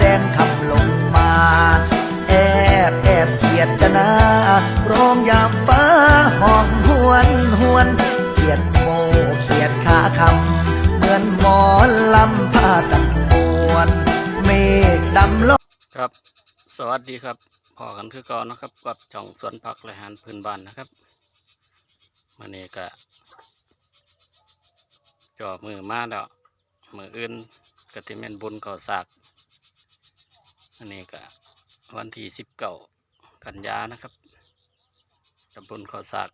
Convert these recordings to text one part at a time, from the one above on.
แดงคำลงมา แอบแอบเขียดจะนาร้องอยากฟ้าห้องหวนหวนเขียดโมเขียดขาคำเหมือนหมอนลำผ้ากันมวนเมฆดำลงครับ สวัสดีครับพอกันคือก่อนนะครับกับช่องสวนผักและหารพื้นบ้านนะครับมันนี้ก็จอมือมาแล้วมืออื่น ก็ติเมนบุญก่อสากอันนี้ก็วันที่สิบเก้ากันยานะครับกับบุญก่อสาก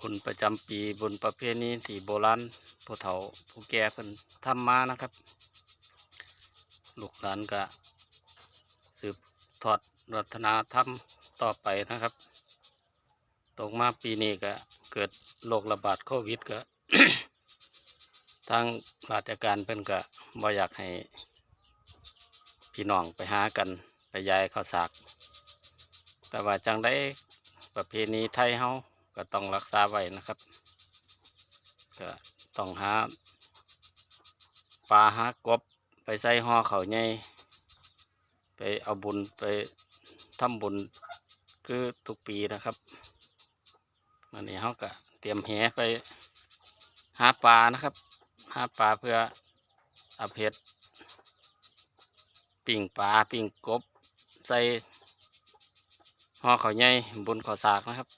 บุญประจำปีบุญประเพณีที่โบราณผู้เฒ่าผู้แก่เพิ่นทำมานะครับ ลูกหลานก็สืบทอดวัฒนธรรมต่อไปนะครับ ตกมาปีนี้ก็เกิดโรคระบาดโควิดก็ ทางราชการเพิ่นก็บ่อยากให้พี่น้องไปหากันไปยายข้าวสาก แต่ว่าจังได้ประเพณีไทยเฮาก็ต้องรักษาไว้นะครับ ก็ต้องหาปลาหากบไปใส่ห่อเขาใหญ่ไปเอาบุญไปทำบุญคือทุกปีนะครับวันนี้เขาก็เตรียมแหไปหาปลานะครับ หาปลาเพื่ออาเพชรปิ่งปลาปิ่งกบ ใส่ห่อขาวใหญ่บุญขอสากนะครับ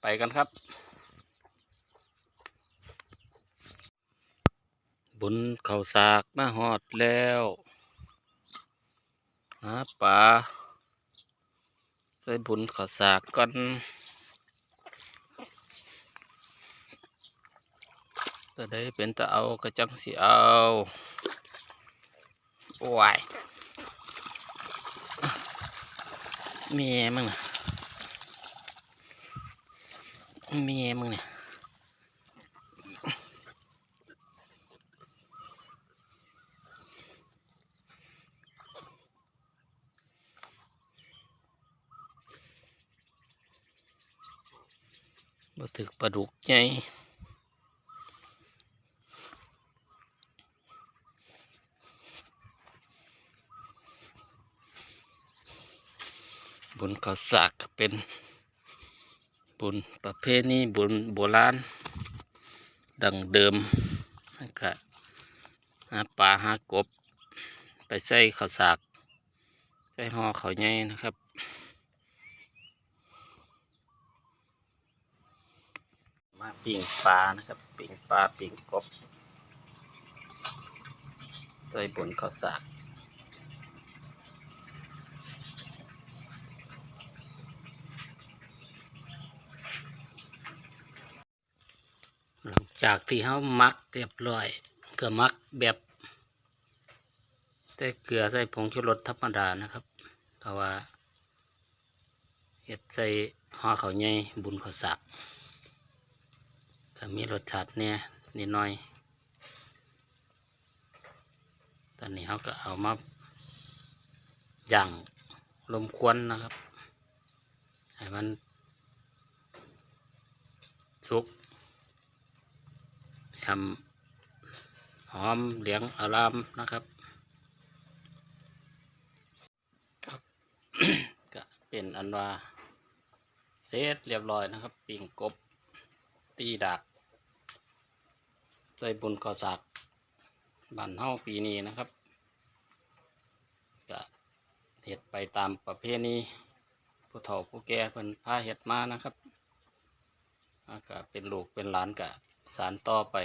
ไปกันครับบุญเขาสากมาหอดแล้วหาปลาใส่บุญเขาสากก่อน จะได้เป็นตะเอากระจังสิเอาโอ้ยเมียมึงน่ะเมียมึงเนี่ยบ่ถึกปลาดุกให บุญข้าวสากก็เป็นบุญประเพณีบุญโบราณดังเดิมก็หาปลาหากบ ไปใส่ข้าวสากใส่ห่อข้าวใหญ่นะครับมาปิ่งปลานะครับปิ่งปลาปิ่งกบใส่บนข้าวสากหลัง จากที่เขามักเรียบร้อยเก็มักแบบแต่เกลือใส่ผงชูรสธรรมดานะครับเพราะว่าเห็ดใส่ห่อเขาใหญ่บุญข้าสากก็มีรสชาติเนี่ยนิดหน่อย ตอนนี้เขาก็เอามาย่างลมควันนะครับให้มันสุก ทำหอมเหลียงอารามนะครับครับ ก็เป็นอันว่าเสร็จเรียบร้อยนะครับปิ่งกบตีดากใส่บุญกอสากบันเฮาปีนี้นะครับก็เห็ดไปตามประเพณีผู้เฒ่าผู้แก่เพิ่นพาเห็ดมานะครับก็เป็นลูกเป็นหลานก็ สารต่อไป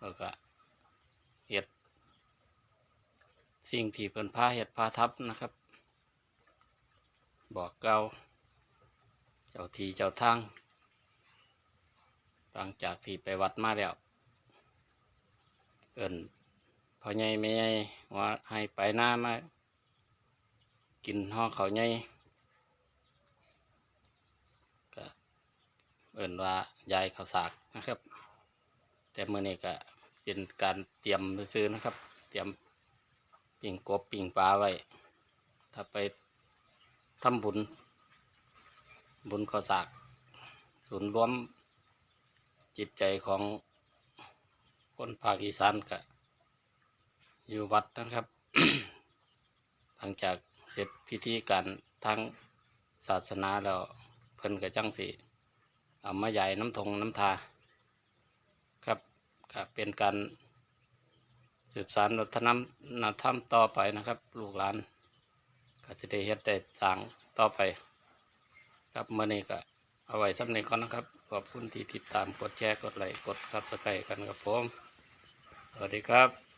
แล้วก็เห็ด สิ่งที่เพิ่นพาเห็ดพาทับนะครับ บอกเก่าเจ้าทีเจ้าทางหลังจากที่ไปวัดมาแล้วเอินพ่อใหญ่แม่ใหญ่ว่าให้ไปหน้ามา กินห่องเขาวใหญ่ก็เอินว่ายายเขาสาก นะครับ แต่เมื่อนี้ก็เป็นการเตรียมซื้อนะครับ เตรียมปิ่งกบปิ่งปลาไว้ ถ้าไปทำบุญ บุญข้าวสากศูนย์รวมจิตใจของคนภาคอีสานก็อยู่วัดนะครับ หลังจากเสร็จพิธีการทางศาสนาแล้วเพิ่นก็จังสิเอามาใหญ่น้ำทงน้ำทา ก็เป็นการสืบสานวัฒนธรรมต่อไปนะครับ ลูกหลานก็จะได้เฮ็ดได้สร้างต่อไป ครับเมื่อนี้ก็เอาไว้สำเร็จก่อนนะครับ ขอบคุณที่ติดตามกดแชร์กดไลค์กดซับสไครต์กันครับผม สวัสดีครับ